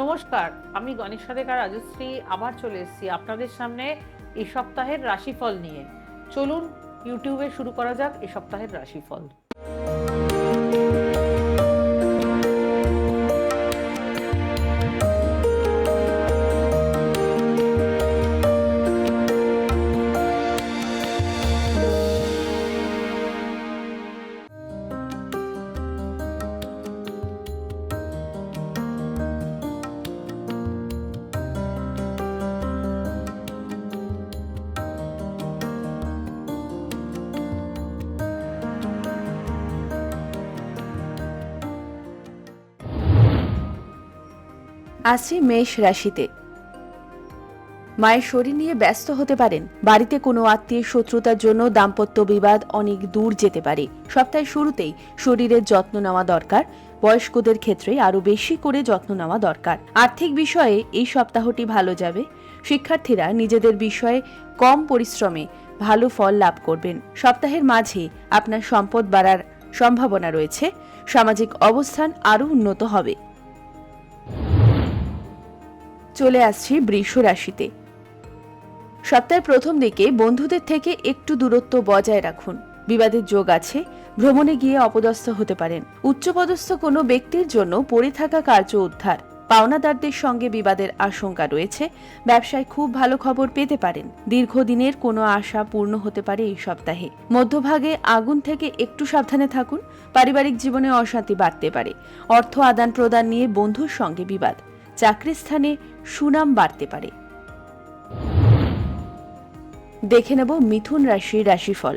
নমস্কার, আমি গণেশ সাদেকার রাজশ্রী, আবার চলে এসেছি আপনাদের সামনে এই সপ্তাহের রাশিফল নিয়ে। চলুন ইউটিউবে শুরু করা যাক এই সপ্তাহের রাশিফল। আছি মেষ রাশিতে। মায়ের শরীর নিয়ে ব্যস্ত হতে পারেন। বাড়িতে কোনো আত্মীয় শত্রুতার জন্য দাম্পত্য বিবাদ অনেক দূর যেতে পারে। সপ্তাহের শুরুতেই শরীরের যত্ন নেওয়া দরকার। বয়স্কদের ক্ষেত্রে আরও বেশি করে যত্ন নেওয়া দরকার। আর্থিক বিষয়ে এই সপ্তাহটি ভালো যাবে। শিক্ষার্থীরা নিজেদের বিষয়ে কম পরিশ্রমে ভালো ফল লাভ করবেন। সপ্তাহের মাঝে আপনার সম্পদ বাড়ার সম্ভাবনা রয়েছে। সামাজিক অবস্থান আরও উন্নত হবে। চলে আসছি বৃষ রাশিতে। সপ্তাহের প্রথম দিকে বন্ধুদের থেকে একটু দূরত্ব বজায় রাখুন। বিবাদের যোগ আছে, ভ্রমণে গিয়ে অপদস্থ হতে পারেন। উচ্চপদস্থ কোনো ব্যক্তির জন্য পড়ে থাকা কার্য উদ্ধার। পাওনাদারদের সঙ্গে বিবাদের আশঙ্কা রয়েছে, ব্যবসায় খুব ভালো খবর পেতে পারেন। দীর্ঘদিনের কোনো আশা পূর্ণ হতে পারে এই সপ্তাহে। মধ্যভাগে আগুন থেকে একটু সাবধানে থাকুন, পারিবারিক জীবনে অশান্তি বাড়তে পারে। অর্থ আদান প্রদান নিয়ে বন্ধুর সঙ্গে বিবাদ। চাকরির স্থানে সুনাম বাড়তে পারে। দেখে নেব মিথুন রাশির রাশিফল।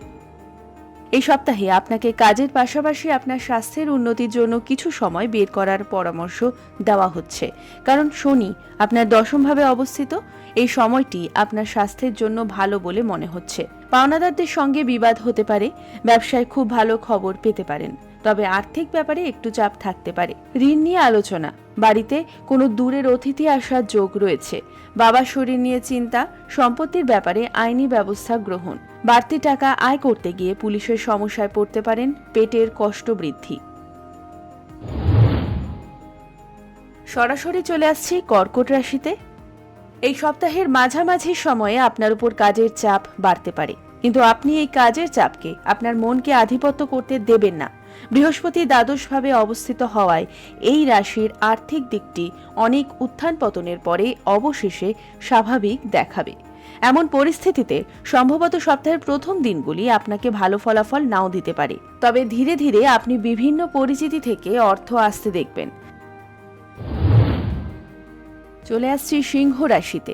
এই সপ্তাহে আপনাকে কাজের পাশাপাশি আপনার স্বাস্থ্যের উন্নতির জন্য কিছু সময় বের করার পরামর্শ দেওয়া হচ্ছে। কারণ শনি আপনার দশমভাবে অবস্থিত, এই সময়টি আপনার স্বাস্থ্যের জন্য ভালো বলে মনে হচ্ছে। পাওনাদারদের সঙ্গে বিবাদ হতে পারে, ব্যবসায় খুব ভালো খবর পেতে পারেন। তবে আর্থিক ব্যাপারে একটু চাপ থাকতে পারে। ঋণ নিয়ে আলোচনা। বাড়িতে কোনো দূরের অতিথি আসার যোগ রয়েছে। বাবার শরীর নিয়ে চিন্তা, সম্পত্তির ব্যাপারে আইনি ব্যবস্থা গ্রহণ। বাড়তি টাকা আয় করতে গিয়ে পুলিশের সমস্যায় পড়তে পারেন পেটের কষ্ট বৃদ্ধি। সরাসরি চলে আসছি কর্কট রাশিতে। এই সপ্তাহের মাঝামাঝি সময়ে আপনার উপর কাজের চাপ বাড়তে পারে। কিন্তু আপনি এই কাজের চাপকে আপনার মনকে আধিপত্য করতে দেবেন না। বৃহস্পতি দ্বাদশভাবে অবস্থিত হওয়ায় এই রাশির আর্থিক দিকটি অনেক উত্থান পতনের পরে অবশেষে স্বাভাবিক দেখাবে। এমন পরিস্থিতিতে সম্ভবত সপ্তাহের প্রথম দিনগুলি আপনাকে ভালো ফলাফল নাও দিতে পারে। তবে ধীরে ধীরে আপনি বিভিন্ন পরিচিতি থেকে অর্থ আসতে দেখবেন। চলে আসছি সিংহ রাশিতে।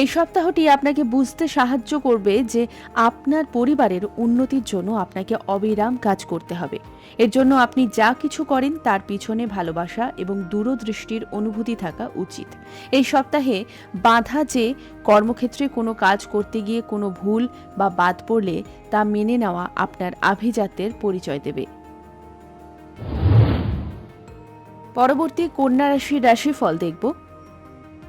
এই সপ্তাহটি আপনাকে বুঝতে সাহায্য করবে যে আপনার পরিবারের উন্নতির জন্য আপনাকে অবিরাম কাজ করতে হবে। এর জন্য আপনি যা কিছু করেন তার পিছনে ভালোবাসা এবং দূরদৃষ্টির অনুভূতি থাকা উচিত। এই সপ্তাহে বাধা যে কর্মক্ষেত্রে কোনো কাজ করতে গিয়ে কোনো ভুল বা বাদ পড়লে তা মেনে নেওয়া আপনার আভিজাত্যের পরিচয় দেবে। পরবর্তী কন্যা রাশির রাশিফল দেখব।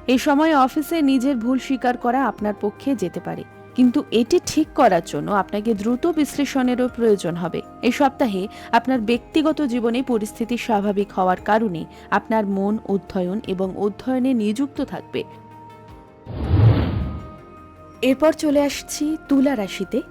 এই সময় অফিসে নিজের ভুল স্বীকার করা আপনার পক্ষে যেতে পারে। কিন্তু এটি ঠিক করার জন্য আপনাকে দ্রুত বিশ্লেষণেরও প্রয়োজন হবে। এই সপ্তাহে আপনার ব্যক্তিগত জীবনে পরিস্থিতি স্বাভাবিক হওয়ার কারণে আপনার মন অধ্যয়ন এবং অধ্যয়নে নিযুক্ত থাকবে। এরপর চলে আসছি তুলা রাশিতে।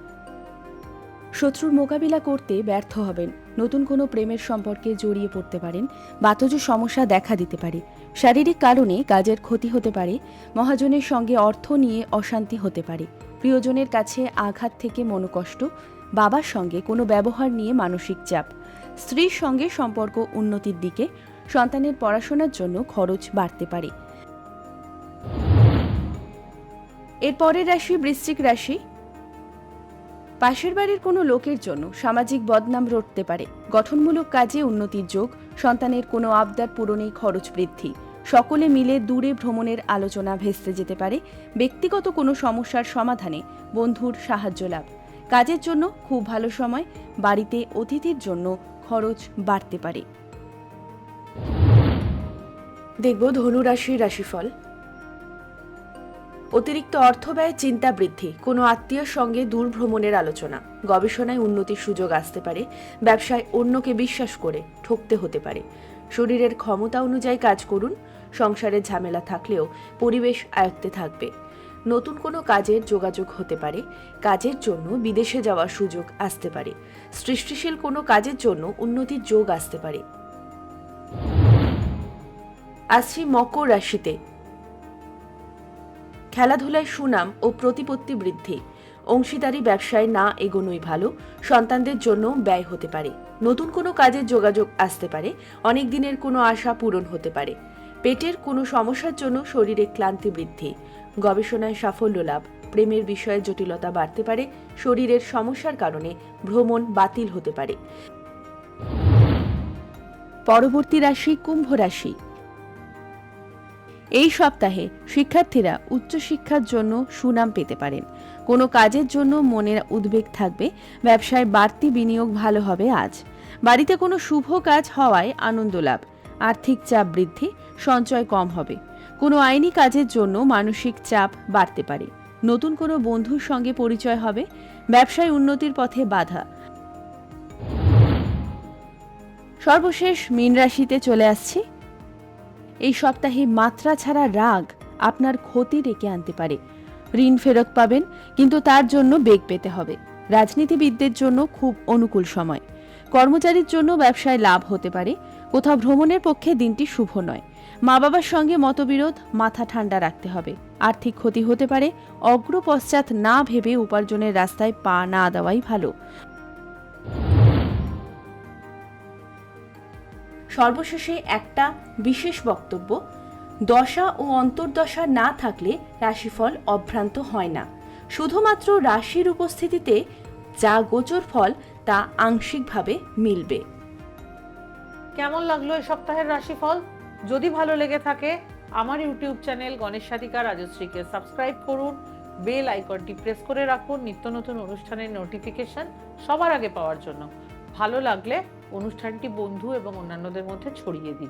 শত্রুর মোকাবিলা করতে ব্যর্থ হবেন। নতুন কোনো প্রেমের সম্পর্কে জড়িয়ে পড়তে পারেন বাতজ সমস্যা দেখা দিতে পারে। শারীরিক কারণে কাজের ক্ষতি হতে পারে, মহাজনের সঙ্গে অর্থ নিয়ে অশান্তি হতে পারে। প্রিয়জনের কাছে আঘাত থেকে মনোকষ্ট, বাবার সঙ্গে কোনো ব্যবহার নিয়ে মানসিক চাপ, স্ত্রীর সঙ্গে সম্পর্ক উন্নতির দিকে, সন্তানের পড়াশোনার জন্য খরচ বাড়তে পারে। এরপরের রাশি বৃশ্চিক রাশি। পাশের বাড়ির কোনো লোকের জন্য সামাজিক বদনাম রটতে পারে। গঠনমূলক কাজে উন্নতির যোগ, সন্তানের কোনো আবদার পূরণেই খরচ বৃদ্ধি। সকলে মিলে দূরে ভ্রমণের আলোচনা ভেস্তে যেতে পারে। ব্যক্তিগত কোনো সমস্যার সমাধানে বন্ধুর সাহায্য লাভ। কাজের জন্য খুব ভালো সময়, বাড়িতে অতিথির জন্য খরচ বাড়তে পারে। দেখব ধনুরাশির রাশিফল। অতিরিক্ত অর্থ ব্যয় চিন্তা বৃদ্ধি, কোনো আত্মীয়র সঙ্গে দূর ভ্রমণের আলোচনা, গবেষণায় উন্নতির সুযোগ আসতে পারে, ব্যবসায় অন্যকে বিশ্বাস করে ঠকতে হতে পারে। শরীরের ক্ষমতা অনুযায়ী কাজ করুন সংসারের ঝামেলা থাকলেও পরিবেশ আয়ত্তে থাকবে। নতুন কোনো কাজের যোগাযোগ হতে পারে, কাজের জন্য বিদেশে যাওয়ার সুযোগ আসতে পারে। সৃষ্টিশীল কোনো কাজের জন্য উন্নতির যোগ আসতে পারে। আসছি মকর রাশিতে। খেলাধুলায় সুনাম ও প্রতিপত্তি বৃদ্ধি। অংশীদারি ব্যবসায় না এগোনোই ভালো, সন্তানদের জন্য ব্যয় হতে পারে। নতুন কোনো কাজের যোগাযোগ আসতে পারে, অনেক দিনের কোনো আশা পূরণ হতে পারে। পেটের কোনো সমস্যার জন্য শরীরে ক্লান্তি বৃদ্ধি। গবেষণায় সাফল্য লাভ, প্রেমের বিষয়ে জটিলতা বাড়তে পারে, শরীরের সমস্যার কারণে ভ্রমণ বাতিল হতে পারে। পরবর্তী রাশি কুম্ভ রাশি। এই সপ্তাহে শিক্ষার্থীরা উচ্চশিক্ষার জন্য সুনাম পেতে পারেন। কোনো কাজের জন্য মনের উদ্বেগ থাকবে, ব্যবসায় বাড়তি বিনিয়োগ ভালো হবে আজ। বাড়িতে কোনো শুভ কাজ হওয়ায় আনন্দ লাভ, আর্থিক চাপ বৃদ্ধি, সঞ্চয় কম হবে। কোনো আইনি কাজের জন্য মানসিক চাপ বাড়তে পারে। নতুন কোনো বন্ধুর সঙ্গে পরিচয় হবে, ব্যবসায় উন্নতির পথে বাধা। সর্বশেষ মীন রাশিতে চলে আসছি। এই সপ্তাহে মাত্রা ছাড়া রাগ আপনার ক্ষতি ডেকে আনতে পারে। ঋণ ফেরত পাবেন, কিন্তু তার জন্য বেগ পেতে হবে। রাজনীতিবিদদের জন্য খুব অনুকূল সময়। কর্মচারীর জন্য ব্যবসায় লাভ হতে পারে, কোথাও ভ্রমণের পক্ষে দিনটি শুভ নয়। মা বাবার সঙ্গে মতবিরোধ মাথা ঠান্ডা রাখতে হবে। আর্থিক ক্ষতি হতে পারে অগ্র পশ্চাৎ না ভেবে উপার্জনের রাস্তায় পা না দেওয়াই ভালো। সর্বশেষে একটা বিশেষ বক্তব্য, দশা ও অন্তর্দশা না থাকলে রাশিফল অভ্রান্ত হয় না। শুধুমাত্র রাশির উপস্থিতিতে যা গোচর ফল, তা আংশিকভাবে মিলবে। কেমন লাগল এই সপ্তাহের রাশিফল? যদি ভালো লেগে থাকে, আমার ইউটিউব চ্যানেল গণেশ সাধিকা রাজশ্রীকে সাবস্ক্রাইব করুন। বেল আইকনটি প্রেস করে রাখুন। নিত্য নতুন অনুষ্ঠানের নোটিফিকেশন সবার আগে পাওয়ার জন্য। ভালো লাগলে অনুষ্ঠানটি বন্ধু এবং অন্যান্যদের মধ্যে ছড়িয়ে দিন।